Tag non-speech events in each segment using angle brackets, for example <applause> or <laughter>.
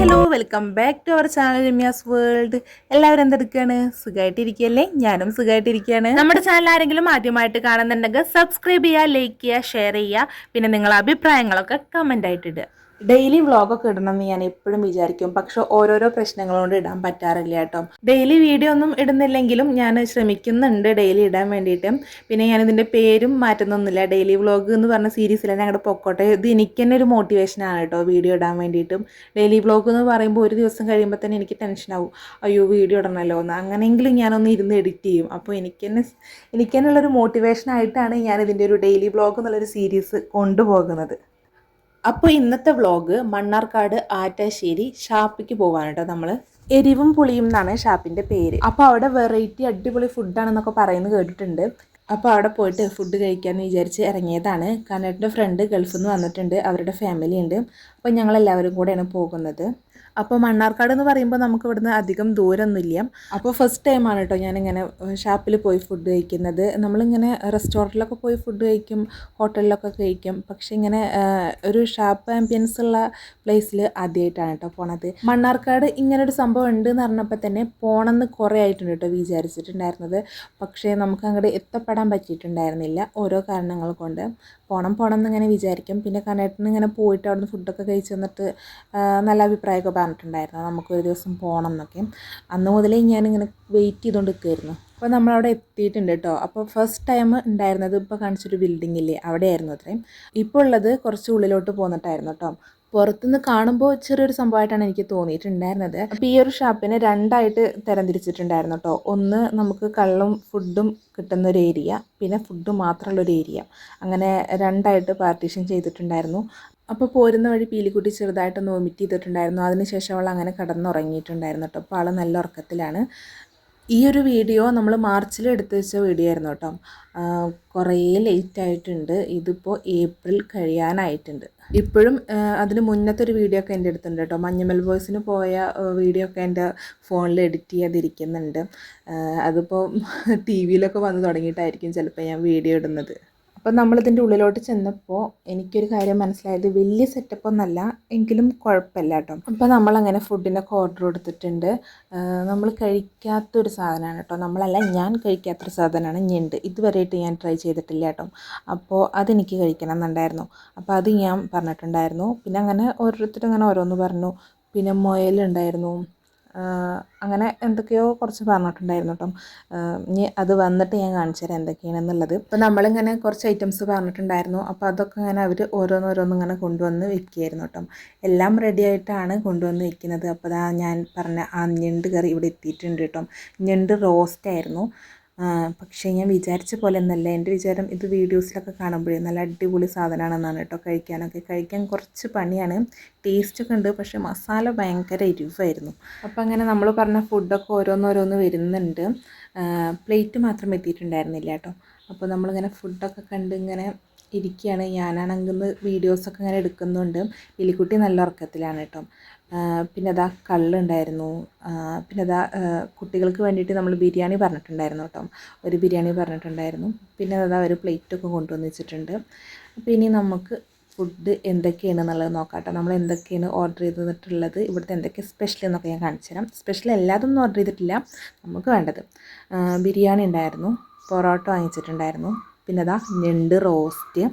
Welcome back to our channel Ramya's world എല്ലാവരും എന്തെടുക്കുകയാണ് സുഖമായിട്ടിരിക്കുകയല്ലേ ഞാനും സുഖമായിട്ടിരിക്കുകയാണ് നമ്മുടെ ചാനൽ ആരെങ്കിലും ആദ്യമായിട്ട് കാണുന്നുണ്ടെങ്കിൽ സബ്സ്ക്രൈബ് ചെയ്യുക ലൈക്ക് ചെയ്യുക ഷെയർ ചെയ്യുക. പിന്നെ നിങ്ങളുടെ അഭിപ്രായങ്ങളൊക്കെ കമന്റ് ആയിട്ട് ഇടുക ഡെയിലി വ്ളോഗൊക്കെ ഇടണം എന്ന് ഞാൻ എപ്പോഴും വിചാരിക്കും. പക്ഷെ ഓരോരോ പ്രശ്നങ്ങൾ കൊണ്ട് ഇടാൻ പറ്റാറില്ല കേട്ടോ. ഡെയിലി വീഡിയോ ഒന്നും ഇടുന്നില്ലെങ്കിലും ഞാൻ ശ്രമിക്കുന്നുണ്ട് ഡെയിലി ഇടാൻ വേണ്ടിയിട്ട്. പിന്നെ ഞാൻ ഇതിന്റെ പേരും മാറ്റുന്നൊന്നുമില്ല ഡെയിലി വ്ളോഗ് എന്ന് പറഞ്ഞ സീരീസിൽ സീരീസിലാണ് ഞങ്ങളുടെ പൊക്കോട്ടെ. ഇത് എനിക്ക് തന്നെ ഒരു മോട്ടിവേഷനാണ് കേട്ടോ വീഡിയോ ഇടാൻ വേണ്ടിയിട്ടും. ഡെയിലി വ്ളോഗ് എന്ന് പറയുമ്പോൾ ഒരു ദിവസം കഴിയുമ്പോൾ തന്നെ എനിക്ക് ടെൻഷനാവും അയ്യോ വീഡിയോ ഇടണമല്ലോ എന്ന്. അങ്ങനെയെങ്കിലും ഞാനൊന്ന് ഇരുന്ന് എഡിറ്റ് ചെയ്യും. അപ്പോൾ എനിക്ക് തന്നെ എനിക്ക് തന്നെയുള്ളൊരു മോട്ടിവേഷനായിട്ടാണ് ഞാൻ ഇതിന്റെ ഒരു ഡെയിലി വ്ളോഗ് എന്നുള്ളൊരു സീരീസ് കൊണ്ടുപോകുന്നത്. അപ്പോൾ ഇന്നത്തെ വ്ളോഗ് മണ്ണാർക്കാട് ആറ്റാശ്ശേരി ഷാപ്പിക്ക് പോകാൻ കേട്ടോ നമ്മൾ എരിവും പുളിയും എന്നാണ് ഷാപ്പിന്റെ പേര്. അപ്പോൾ അവിടെ വെറൈറ്റി അടിപൊളി ഫുഡാണെന്നൊക്കെ പറയുന്നത് കേട്ടിട്ടുണ്ട്. അപ്പോൾ അവിടെ പോയിട്ട് ഫുഡ് കഴിക്കാമെന്ന് വിചാരിച്ച് ഇറങ്ങിയതാണ്. കന്നഡിന്റെ ഫ്രണ്ട് ഗൾഫിൽ നിന്ന് വന്നിട്ടുണ്ട് അവരുടെ ഫാമിലി ഉണ്ട്. അപ്പോൾ ഞങ്ങളെല്ലാവരും കൂടെയാണ് പോകുന്നത്. അപ്പോൾ മണ്ണാർക്കാട് എന്ന് പറയുമ്പോൾ നമുക്ക് ഇവിടുന്ന് അധികം ദൂരമൊന്നുമില്ല അപ്പോൾ ഫസ്റ്റ് ടൈമാണ് കേട്ടോ ഞാനിങ്ങനെ ഷാപ്പിൽ പോയി ഫുഡ് കഴിക്കുന്നത്. നമ്മളിങ്ങനെ റെസ്റ്റോറന്റിലൊക്കെ പോയി ഫുഡ് കഴിക്കും ഹോട്ടലിലൊക്കെ കഴിക്കും. പക്ഷേ ഇങ്ങനെ ഒരു ഷാപ്പ് ആംബിയൻസ് ഉള്ള പ്ലേസിൽ ആദ്യമായിട്ടാണ് കേട്ടോ പോണത്. മണ്ണാർക്കാട് ഇങ്ങനൊരു സംഭവം ഉണ്ട് എന്ന് പറഞ്ഞപ്പോൾ തന്നെ പോണമെന്ന് കുറേ ആയിട്ടുണ്ട് കേട്ടോ വിചാരിച്ചിട്ടുണ്ടായിരുന്നത്. പക്ഷേ നമുക്ക് അങ്ങോട്ട് എത്തപ്പെടാൻ പറ്റിയിട്ടുണ്ടായിരുന്നില്ല ഓരോ കാരണങ്ങൾ കൊണ്ട്. പോണം പോകണം എന്നിങ്ങനെ വിചാരിക്കും. പിന്നെ കണ്ണേട്ടിന് ഇങ്ങനെ പോയിട്ട് അവിടുന്ന് ഫുഡൊക്കെ കഴിച്ച് വന്നിട്ട് നല്ല അഭിപ്രായമൊക്കെ പറഞ്ഞിട്ടുണ്ടായിരുന്നു. നമുക്കൊരു ദിവസം പോകണം എന്നൊക്കെ. അന്ന് മുതലേ ഞാനിങ്ങനെ വെയിറ്റ് ചെയ്തുകൊണ്ട് നിൽക്കുമായിരുന്നു അപ്പോൾ നമ്മളവിടെ എത്തിയിട്ടുണ്ട് കേട്ടോ അപ്പോൾ ഫസ്റ്റ് ടൈം ഉണ്ടായിരുന്നത് ഇപ്പോൾ കാണിച്ചൊരു ബിൽഡിംഗ് ഇല്ലേ? അവിടെയായിരുന്നു അത്രയും ഇപ്പോൾ ഉള്ളത് കുറച്ച് ഉള്ളിലോട്ട് പോന്നിട്ടായിരുന്നു കേട്ടോ പുറത്തുനിന്ന് കാണുമ്പോൾ ചെറിയൊരു സംഭവമായിട്ടാണ് എനിക്ക് തോന്നിയിട്ടുണ്ടായിരുന്നത്. അപ്പോൾ ഈ ഒരു ഷാപ്പിനെ രണ്ടായിട്ട് തരംതിരിച്ചിട്ടുണ്ടായിരുന്നു കേട്ടോ ഒന്ന് നമുക്ക് കള്ളും ഫുഡും കിട്ടുന്ന ഒരു ഏരിയ പിന്നെ ഫുഡ് മാത്രമുള്ള ഒരു ഏരിയ അങ്ങനെ രണ്ടായിട്ട് പാർട്ടീഷൻ ചെയ്തിട്ടുണ്ടായിരുന്നു. അപ്പോൾ പോരുന്ന വഴി പീലിക്കുട്ടി ചെറുതായിട്ടൊന്ന് വൊമിറ്റ് ചെയ്തിട്ടുണ്ടായിരുന്നു. അതിനുശേഷം അവൾ അങ്ങനെ കടന്നുറങ്ങിയിട്ടുണ്ടായിരുന്നു കേട്ടോ. അപ്പോൾ ആൾ നല്ല ഉറക്കത്തിലാണ്. ഈ ഒരു വീഡിയോ നമ്മൾ മാർച്ചിൽ എടുത്തു വെച്ച വീഡിയോ ആയിരുന്നു കേട്ടോ. കുറേ ലേറ്റ് ആയിട്ടുണ്ട്. ഇതിപ്പോൾ ഏപ്രിൽ കഴിയാനായിട്ടുണ്ട്. ഇപ്പോഴും അതിന് മുന്നത്തെ ഒരു വീഡിയോ ഒക്കെ എന്റെ അടുത്തുണ്ട് കേട്ടോ. മഞ്ഞമൽ ബോയ്സിന് പോയ വീഡിയോ ഒക്കെ എന്റെ ഫോണിൽ എഡിറ്റ് ചെയ്യാതിരിക്കുന്നുണ്ട്. അതിപ്പോൾ ടി <laughs> വിയിലൊക്കെ വന്ന് തുടങ്ങിയിട്ടായിരിക്കും ചിലപ്പോൾ ഞാൻ വീഡിയോ ഇടുന്നത്. അപ്പം നമ്മളിതിന്റെ ഉള്ളിലോട്ട് ചെന്നപ്പോൾ എനിക്കൊരു കാര്യം മനസ്സിലായത് വലിയ സെറ്റപ്പ് ഒന്നല്ല എങ്കിലും കുഴപ്പമില്ല കേട്ടോ അപ്പോൾ നമ്മളങ്ങനെ ഫുഡിനൊക്കെ ഓർഡർ കൊടുത്തിട്ടുണ്ട്. നമ്മൾ കഴിക്കാത്തൊരു സാധനമാണ് കേട്ടോ നമ്മളല്ല ഞാൻ കഴിക്കാത്തൊരു സാധനമാണ് ഞണ്ട്. ഇതുവരെയായിട്ട് ഞാൻ ട്രൈ ചെയ്തിട്ടില്ല കേട്ടോ അപ്പോൾ അതെനിക്ക് കഴിക്കണം എന്നുണ്ടായിരുന്നു. അപ്പോൾ അത് ഞാൻ പറഞ്ഞിട്ടുണ്ടായിരുന്നു. പിന്നെ അങ്ങനെ ഓരോരുത്തരും അങ്ങനെ ഓരോന്ന് പറഞ്ഞു. പിന്നെ മുയലുണ്ടായിരുന്നു. അങ്ങനെ എന്തൊക്കെയോ കുറച്ച് പറഞ്ഞിട്ടുണ്ടായിരുന്നു കേട്ടോ. ഇനി അത് വന്നിട്ട് ഞാൻ കാണിച്ചു തരാം എന്തൊക്കെയാണെന്നുള്ളത്. അപ്പോൾ നമ്മളിങ്ങനെ കുറച്ച് ഐറ്റംസ് പറഞ്ഞിട്ടുണ്ടായിരുന്നു. അപ്പോൾ അതൊക്കെ ഇങ്ങനെ അവർ ഓരോന്നോരോന്നും ഇങ്ങനെ കൊണ്ടുവന്ന് വെക്കുകയായിരുന്നു കേട്ടോ. എല്ലാം റെഡി ആയിട്ടാണ് കൊണ്ടുവന്ന് വെക്കുന്നത്. അപ്പോൾ ഞാൻ പറഞ്ഞ ആ ഞണ്ട് കറി ഇവിടെ എത്തിയിട്ടുണ്ട് കേട്ടോ. ഞണ്ട് റോസ്റ്റ് ആയിരുന്നു. പക്ഷേ ഞാൻ വിചാരിച്ച പോലെ ഒന്നല്ല എന്റെ വിചാരം ഇത് വീഡിയോസിലൊക്കെ കാണുമ്പോഴേ നല്ല അടിപൊളി സാധനമാണെന്നാണ് കേട്ടോ കഴിക്കാനൊക്കെ. കഴിക്കാൻ കുറച്ച് പണിയാണ്. ടേസ്റ്റൊക്കെ ഉണ്ട് പക്ഷേ മസാല ഭയങ്കര എരിവായിരുന്നു. അപ്പോൾ അങ്ങനെ നമ്മൾ പറഞ്ഞ ഫുഡൊക്കെ ഓരോന്നോരോന്ന് വരുന്നുണ്ട്. പ്ലേറ്റ് മാത്രം എത്തിയിട്ടുണ്ടായിരുന്നില്ല കേട്ടോ. അപ്പോൾ നമ്മളിങ്ങനെ ഫുഡൊക്കെ കണ്ട് ഇങ്ങനെ ഇരിക്കുകയാണ്. ഞാനാണെങ്കിൽ വീഡിയോസൊക്കെ ഇങ്ങനെ എടുക്കുന്നുണ്ട്. എലിക്കുട്ടി നല്ല ഉറക്കത്തിലാണ് കേട്ടോ. പിന്നെ അതാ കള്ളുണ്ടായിരുന്നു. പിന്നെ അതാ കുട്ടികൾക്ക് വേണ്ടിയിട്ട് നമ്മൾ ബിരിയാണി പറഞ്ഞിട്ടുണ്ടായിരുന്നു കേട്ടോ. ഒരു ബിരിയാണി പറഞ്ഞിട്ടുണ്ടായിരുന്നു. പിന്നെ അതാ ഒരു പ്ലേറ്റൊക്കെ കൊണ്ടുവന്ന് വെച്ചിട്ടുണ്ട്. അപ്പോൾ ഇനി നമുക്ക് ഫുഡ് എന്തൊക്കെയാണ് എന്നുള്ളത് നോക്കാം നമ്മൾ എന്തൊക്കെയാണ് ഓർഡർ ചെയ്തിട്ടുള്ളത് ഇവിടുത്തെ എന്തൊക്കെ സ്പെഷ്യൽ എന്നൊക്കെ ഞാൻ കാണിച്ചു തരാം. സ്പെഷ്യൽ എല്ലാതൊന്നും ഓർഡർ ചെയ്തിട്ടില്ല. നമുക്ക് വേണ്ടത് ബിരിയാണി ഉണ്ടായിരുന്നു. പൊറോട്ട വാങ്ങിച്ചിട്ടുണ്ടായിരുന്നു. പിന്നെ അതാ ഞണ്ട് റോസ്റ്റ്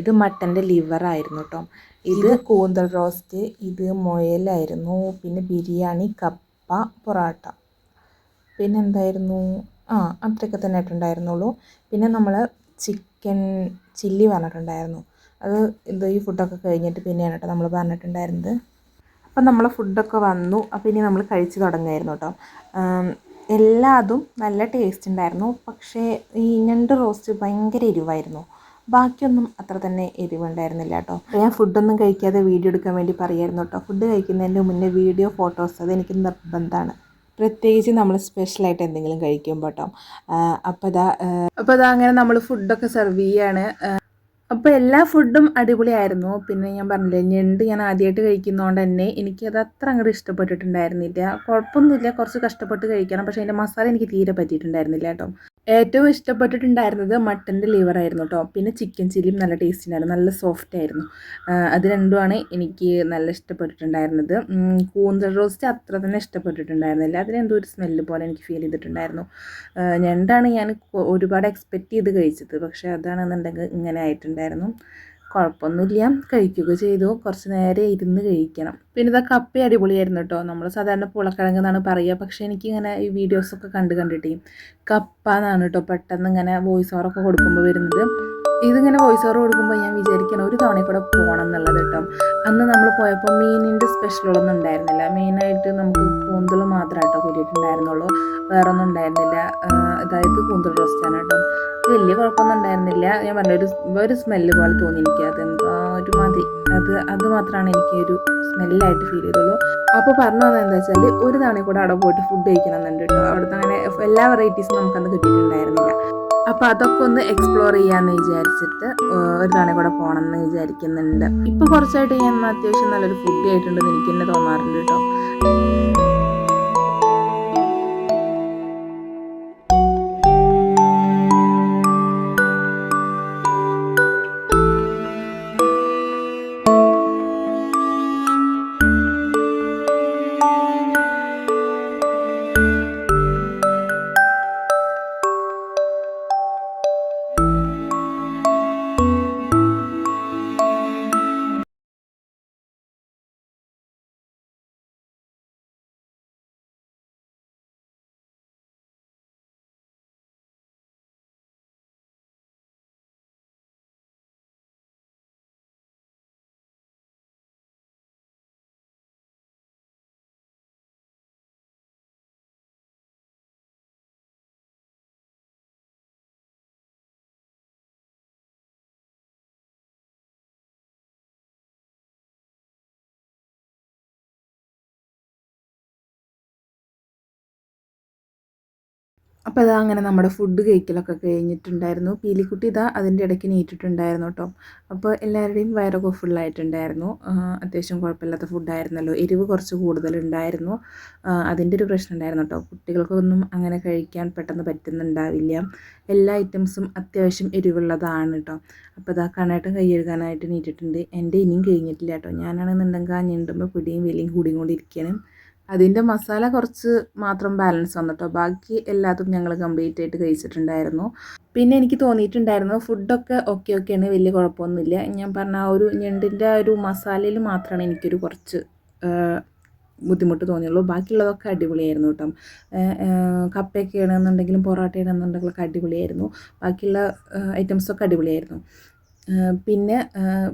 ഇത് മട്ടന്റെ ലിവറായിരുന്നു കേട്ടോ. ഇത് കൂന്തൽ റോസ്റ്റ് ഇത് മുയലായിരുന്നു. പിന്നെ ബിരിയാണി കപ്പ പൊറാട്ട. പിന്നെ എന്തായിരുന്നു? ആ അത്രയൊക്കെ തന്നെ ആയിട്ടുണ്ടായിരുന്നുള്ളൂ. പിന്നെ നമ്മൾ ചിക്കൻ ചില്ലി പറഞ്ഞിട്ടുണ്ടായിരുന്നു. അത് ഇത് ഈ ഫുഡൊക്കെ കഴിഞ്ഞിട്ട് പിന്നെയാണ് കേട്ടോ നമ്മൾ പറഞ്ഞിട്ടുണ്ടായിരുന്നത്. അപ്പം നമ്മളെ ഫുഡൊക്കെ വന്നു. അപ്പം ഇനി നമ്മൾ കഴിച്ചു തുടങ്ങുമായിരുന്നു കേട്ടോ എല്ലാതും നല്ല ടേസ്റ്റ് ഉണ്ടായിരുന്നു. പക്ഷേ ഈ ഞണ്ട് റോസ്റ്റ് ഭയങ്കര എരിവായിരുന്നു. ബാക്കിയൊന്നും അത്ര തന്നെ എരിവുണ്ടായിരുന്നില്ല കേട്ടോ. ഞാൻ ഫുഡൊന്നും കഴിക്കാതെ വീഡിയോ എടുക്കാൻ വേണ്ടി പറയായിരുന്നു കേട്ടോ. ഫുഡ് കഴിക്കുന്നതിന്റെ മുന്നേ വീഡിയോ ഫോട്ടോസ് അത് എനിക്ക് നിർബന്ധമാണ്. പ്രത്യേകിച്ച് നമ്മൾ സ്പെഷ്യലായിട്ട് എന്തെങ്കിലും കഴിക്കുമ്പോൾ കേട്ടോ. അപ്പോൾ അതാ അപ്പോൾ അതാ അങ്ങനെ നമ്മൾ ഫുഡൊക്കെ സെർവ് ചെയ്യാണ്. അപ്പോൾ എല്ലാ ഫുഡും അടിപൊളിയായിരുന്നു. പിന്നെ ഞാൻ പറഞ്ഞില്ലേ ഞണ്ട് ഞാൻ ആദ്യമായിട്ട് കഴിക്കുന്നതുകൊണ്ട് തന്നെ എനിക്കത് അത്ര അങ്ങോട്ട് ഇഷ്ടപ്പെട്ടിട്ടുണ്ടായിരുന്നില്ല. കുഴപ്പമൊന്നുമില്ല കുറച്ച് കഷ്ടപ്പെട്ട് കഴിക്കണം. പക്ഷേ അതിന്റെ മസാല എനിക്ക് തീരെ പറ്റിയിട്ടുണ്ടായിരുന്നില്ല കേട്ടോ. ഏറ്റവും ഇഷ്ടപ്പെട്ടിട്ടുണ്ടായിരുന്നത് മട്ടന്റെ ലിവർ ആയിരുന്നു കേട്ടോ പിന്നെ ചിക്കൻ ചില്ലിയും നല്ല ടേസ്റ്റ് ഉണ്ടായിരുന്നു നല്ല സോഫ്റ്റ് ആയിരുന്നു. അത് രണ്ടുമാണ് എനിക്ക് നല്ല ഇഷ്ടപ്പെട്ടിട്ടുണ്ടായിരുന്നത്. കൂന്തൽ റോസ്റ്റ് അത്ര തന്നെ ഇഷ്ടപ്പെട്ടിട്ടുണ്ടായിരുന്നില്ല. അതിനെന്തോ ഒരു സ്മെല്ല് പോലെ എനിക്ക് ഫീൽ ചെയ്തിട്ടുണ്ടായിരുന്നു. ഞണ്ടാണ് ഞാൻ ഒരുപാട് എക്സ്പെക്റ്റ് ചെയ്ത് കഴിച്ചത്. പക്ഷേ അതാണെന്നുണ്ടെങ്കിൽ ഇങ്ങനെ ആയിട്ടുണ്ടായിരുന്നു. കുഴപ്പമൊന്നുമില്ല. കഴിക്കുക ചെയ്തു. കുറച്ച് നേരം ഇരുന്ന് കഴിക്കണം. പിന്നെ ഇതാ കപ്പ അടിപൊളിയായിരുന്നു കേട്ടോ. നമ്മൾ സാധാരണ പുളക്കിഴങ്ങ് എന്നാണ് പറയുക. പക്ഷേ എനിക്കിങ്ങനെ ഈ വീഡിയോസൊക്കെ കണ്ട് കണ്ടിട്ടേ കപ്പ എന്നാണ് കേട്ടോ പെട്ടെന്ന് ഇങ്ങനെ വോയിസ് ഓവറൊക്കെ കൊടുക്കുമ്പോൾ വരുന്നത്. ഇതിങ്ങനെ വോയിസ് ഓവർ കൊടുക്കുമ്പോൾ ഞാൻ വിചാരിക്കണം ഒരു തവണ കൂടെ പോകണം എന്നുള്ളത്. അന്ന് നമ്മൾ പോയപ്പോൾ മീനിന്റെ സ്പെഷ്യലൊന്നും ഉണ്ടായിരുന്നില്ല. മെയിനായിട്ട് നമുക്ക് കൂന്തൽ മാത്രമേ കേട്ടോ കൂടിയിട്ടുണ്ടായിരുന്നുള്ളൂ. വേറെ ഒന്നും ഉണ്ടായിരുന്നില്ല അതായത് കൂന്തൽ റോസ്റ്റാണ് കേട്ടോ വലിയ കുഴപ്പമൊന്നും ഉണ്ടായിരുന്നില്ല. ഞാൻ പറഞ്ഞ ഒരു ഒരു സ്മെല്ല് പോലെ തോന്നി എനിക്ക് അത് ഒരു മതി അത് അത് മാത്രമാണ് എനിക്ക് ഒരു സ്മെല്ലായിട്ട് ഫീൽ ചെയ്തുള്ളൂ. അപ്പോൾ പറഞ്ഞു വന്നത് എന്താ വെച്ചാൽ ഒരു തവണ കൂടെ അവിടെ പോയിട്ട് ഫുഡ് കഴിക്കണം എന്നുണ്ട് കേട്ടോ. അവിടുത്തെ അങ്ങനെ എല്ലാ വെറൈറ്റീസും നമുക്കന്ന് കിട്ടിയിട്ടുണ്ടായിരുന്നില്ല. അപ്പോൾ അതൊക്കെ ഒന്ന് എക്സ്പ്ലോർ ചെയ്യാമെന്ന് വിചാരിച്ചിട്ട് ഒരു തവണ കൂടെ പോകണം എന്ന് വിചാരിക്കുന്നുണ്ട്. ഇപ്പോൾ കുറച്ചായിട്ട് ഞാൻ അത്യാവശ്യം നല്ലൊരു ഫുഡ് ആയിട്ടുണ്ട് എനിക്ക് തന്നെ തോന്നാറുണ്ട് കേട്ടോ അപ്പോൾ അതാ അങ്ങനെ നമ്മുടെ ഫുഡ് കഴിക്കലൊക്കെ കഴിഞ്ഞിട്ടുണ്ടായിരുന്നു. പീലിക്കുട്ടി ഇതാ അതിന്റെ ഇടയ്ക്ക് നീറ്റിട്ടുണ്ടായിരുന്നു കേട്ടോ അപ്പോൾ എല്ലാവരുടെയും വയറൊക്കെ ഫുള്ളായിട്ടുണ്ടായിരുന്നു അത്യാവശ്യം കുഴപ്പമില്ലാത്ത ഫുഡായിരുന്നല്ലോ എരിവ് കുറച്ച് കൂടുതലുണ്ടായിരുന്നു. അതിന്റെ ഒരു പ്രശ്നം ഉണ്ടായിരുന്നു കേട്ടോ കുട്ടികൾക്കൊന്നും അങ്ങനെ കഴിക്കാൻ പെട്ടെന്ന് പറ്റുന്നുണ്ടാവില്ല. എല്ലാ ഐറ്റംസും അത്യാവശ്യം എരിവുള്ളതാണ് കേട്ടോ അപ്പോൾ ഇതാ കണ്ണായിട്ടും കൈയ്യെഴുകാനായിട്ട് നീറ്റിട്ടുണ്ട്. എന്റെ ഇനിയും കഴിഞ്ഞിട്ടില്ല കേട്ടോ ഞാനാണെന്നുണ്ടെങ്കിൽ ആ ഞണ്ടുമ്പോൾ പിടിയും വലിയും കൂടിയും കൊണ്ടിരിക്കുകയാണ് അതിന്റെ മസാല കുറച്ച് മാത്രം ബാലൻസ് വന്നിട്ടോ. ബാക്കി എല്ലാതും ഞങ്ങൾ കംപ്ലീറ്റ് ആയിട്ട് കഴിച്ചിട്ടുണ്ടായിരുന്നു. പിന്നെ എനിക്ക് തോന്നിയിട്ടുണ്ടായിരുന്നു ഫുഡൊക്കെ ഓക്കെ ഓക്കെയാണ് വലിയ കുഴപ്പമൊന്നുമില്ല. ഞാൻ പറഞ്ഞ ആ ഒരു ഞണ്ടിന്റെ ആ ഒരു മസാലയിൽ മാത്രമാണ് എനിക്കൊരു കുറച്ച് ബുദ്ധിമുട്ട് തോന്നിയുള്ളൂ. ബാക്കിയുള്ളതൊക്കെ അടിപൊളിയായിരുന്നു കേട്ടോ. കപ്പയൊക്കെ ആണെന്നുണ്ടെങ്കിലും പൊറോട്ട ആണെന്നുണ്ടെങ്കിലൊക്കെ അടിപൊളിയായിരുന്നു. ബാക്കിയുള്ള ഐറ്റംസൊക്കെ അടിപൊളിയായിരുന്നു. പിന്നെ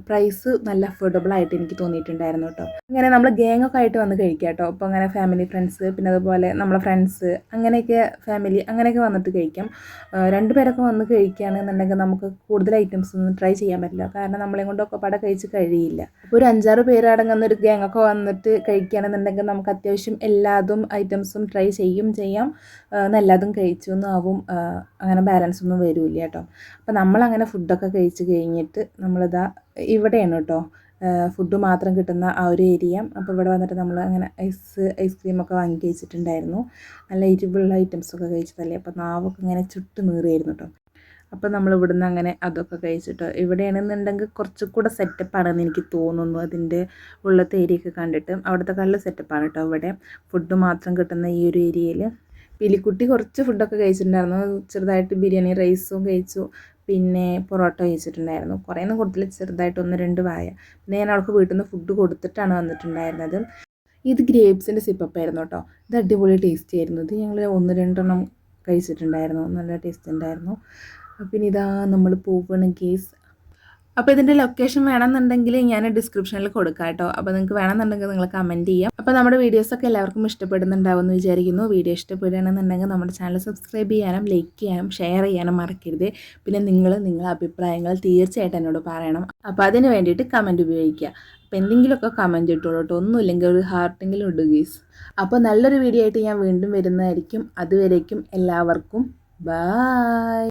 പ്രൈസ് നല്ല അഫോർഡബിൾ ആയിട്ട് എനിക്ക് തോന്നിയിട്ടുണ്ടായിരുന്നു കേട്ടോ ഇങ്ങനെ നമ്മൾ ഗ്യാങ് ഒക്കെ ആയിട്ട് വന്ന് കഴിക്കാം കേട്ടോ അപ്പോൾ അങ്ങനെ ഫാമിലി ഫ്രണ്ട്സ് പിന്നെ അതുപോലെ നമ്മളെ ഫ്രണ്ട്സ് അങ്ങനെയൊക്കെ ഫാമിലി അങ്ങനെയൊക്കെ വന്നിട്ട് കഴിക്കാം. രണ്ട് പേരൊക്കെ വന്ന് കഴിക്കുകയാണെന്നുണ്ടെങ്കിൽ നമുക്ക് കൂടുതൽ ഐറ്റംസ് ഒന്നും ട്രൈ ചെയ്യാൻ പറ്റില്ല. കാരണം നമ്മളെ കൊണ്ടൊക്കെ പട കഴിച്ച് കഴിയില്ല. അപ്പോൾ ഒരു അഞ്ചാറ് പേരടങ്ങുന്ന ഒരു ഗ്യാങ് ഒക്കെ വന്നിട്ട് കഴിക്കുകയാണെന്നുണ്ടെങ്കിൽ നമുക്ക് അത്യാവശ്യം എല്ലാതും ഐറ്റംസും ട്രൈ ചെയ്യും ചെയ്യാം. നല്ലതും കഴിച്ചു ആവും അങ്ങനെ ബാലൻസ് ഒന്നും വരില്ല കേട്ടോ അപ്പോൾ നമ്മളങ്ങനെ ഫുഡൊക്കെ കഴിച്ച് കഴിഞ്ഞിട്ട് നമ്മളിതാ ഇവിടെയാണ് കേട്ടോ. ഫുഡ് മാത്രം കിട്ടുന്ന ആ ഒരു ഏരിയ അപ്പോൾ ഇവിടെ വന്നിട്ട് നമ്മൾ അങ്ങനെ ഐസ് ഐസ്ക്രീമൊക്കെ വാങ്ങി കഴിച്ചിട്ടുണ്ടായിരുന്നു. നല്ല എരിവുള്ള ഐറ്റംസൊക്കെ കഴിച്ചതല്ലേ അപ്പോൾ നാവൊക്കെ ഇങ്ങനെ ചുട്ട് നീറിയായിരുന്നു കേട്ടോ. അപ്പോൾ നമ്മൾ ഇവിടുന്ന് അങ്ങനെ അതൊക്കെ കഴിച്ചിട്ടോ ഇവിടെയാണെന്നുണ്ടെങ്കിൽ കുറച്ചുകൂടെ സെറ്റപ്പാണെന്ന് എനിക്ക് തോന്നുന്നു. അതിന്റെ ഉള്ളത്തെ ഏരിയയൊക്കെ കണ്ടിട്ട്. അവിടുത്തെ കല്ല് സെറ്റപ്പാണ് കേട്ടോ ഇവിടെ. ഫുഡ് മാത്രം കിട്ടുന്ന ഈ ഒരു ഏരിയയിൽ പിലിക്കുട്ടി കുറച്ച് ഫുഡൊക്കെ കഴിച്ചിട്ടുണ്ടായിരുന്നു. ചെറുതായിട്ട് ബിരിയാണി റൈസും കഴിച്ചു. പിന്നെ പൊറോട്ട കഴിച്ചിട്ടുണ്ടായിരുന്നു. കുറേ ഒന്നും കൊടുത്തില്ല. ചെറുതായിട്ട് ഒന്ന് രണ്ട് വായ. പിന്നെ ഞാൻ അവൾക്ക് വീട്ടിൽ നിന്ന് ഫുഡ് കൊടുത്തിട്ടാണ് വന്നിട്ടുണ്ടായിരുന്നത്. ഇത് ഗ്രേപ്സിന്റെ സിപ്പപ്പായിരുന്നു കേട്ടോ ഇത് അടിപൊളി ടേസ്റ്റ് ആയിരുന്നു. ഇത് ഞങ്ങൾ ഒന്ന് രണ്ടെണ്ണം കഴിച്ചിട്ടുണ്ടായിരുന്നു. നല്ല ടേസ്റ്റ് ഉണ്ടായിരുന്നു. പിന്നെ ഇതാ നമ്മൾ പോവുകയാണ് കേസ് അപ്പോൾ ഇതിന്റെ ലൊക്കേഷൻ വേണമെന്നുണ്ടെങ്കിൽ ഞാൻ ഡിസ്ക്രിപ്ഷനിൽ കൊടുക്കാം കേട്ടോ അപ്പോൾ നിങ്ങൾക്ക് വേണമെന്നുണ്ടെങ്കിൽ നിങ്ങൾ കമന്റ് ചെയ്യാം. അപ്പോൾ നമ്മുടെ വീഡിയോസൊക്കെ എല്ലാവർക്കും ഇഷ്ടപ്പെടുന്നുണ്ടാവുമെന്ന് വിചാരിക്കുന്നു. വീഡിയോ ഇഷ്ടപ്പെടുകയാണെന്നുണ്ടെങ്കിൽ നമ്മുടെ ചാനൽ സബ്സ്ക്രൈബ് ചെയ്യാനും ലൈക്ക് ചെയ്യാനും ഷെയർ ചെയ്യാനും മറക്കരുത്. പിന്നെ നിങ്ങൾ നിങ്ങളുടെ അഭിപ്രായങ്ങൾ തീർച്ചയായിട്ടും എന്നോട് പറയണം. അപ്പോൾ അതിന് വേണ്ടിയിട്ട് കമന്റ് ഉപയോഗിക്കുക. അപ്പോൾ എന്തെങ്കിലുമൊക്കെ കമന്റ് ഇട്ടോളൂ കേട്ടോ ഒന്നുമില്ലെങ്കിൽ ഒരു ഹാർട്ടെങ്കിലും ഇടുകീസ് അപ്പോൾ നല്ലൊരു വീഡിയോ ആയിട്ട് ഞാൻ വീണ്ടും വരുന്നതായിരിക്കും. അതുവരേക്കും എല്ലാവർക്കും ബായ്